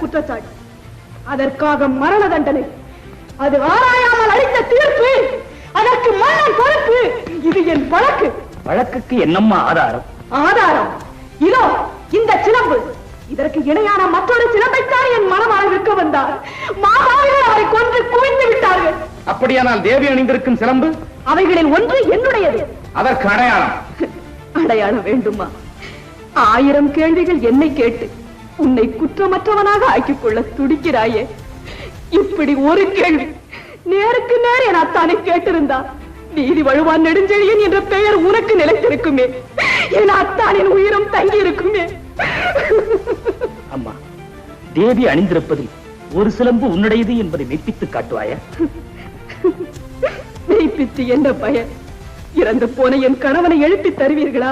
குற்றச்சாட்டு. அதற்காக மரண தண்டனை. அது ஆராயாமல் அளித்த தீர்ப்பு. அதற்கு மன்னன் பொறுப்பு. இது என் வழக்கு. வழக்குக்கு என்னம்மா ஆதாரம்? ஆதாரம். இதோ இந்த சிலம்பு. இதற்கு இணையான மற்றொரு சிலம்பைத்தான் என் மனமால் விற்க வந்தார். மாமாவிகள் அவரை கொன்று குவிந்து விட்டார்கள். அப்படியானால் தேவி அணிந்திருக்கும் சிலம்பு? அவைகளில் ஒன்று என்னுடையது. அதற்கு அடையாளம். அடையாளம் வேண்டுமா? ஆயிரம் கேள்விகள் என்னை கேட்டு உன்னை குற்றமற்றவனாக ஆக்கிக் கொள்ள துடிக்கிறாயே. இப்படி ஒரு கேள்வி நேருக்கு நேர் என் அத்தானை கேட்டிருந்தா. நீதி வழுவான் நெடுஞ்செழியன் என்ற பெயர் உனக்கு நிலைத்திருக்குமே. என் அத்தானின் உயிரும் தங்கி இருக்குமே அம்மா தேவி அணிந்திருப்பதில் ஒரு சிலம்பு உன்னுடையது என்பதை மெய்ப்பித்து காட்டுவாயா? மெய்ப்பித்து என்ன பயன்? இறந்து போன என் கணவனை எழுப்பி தருவீர்களா?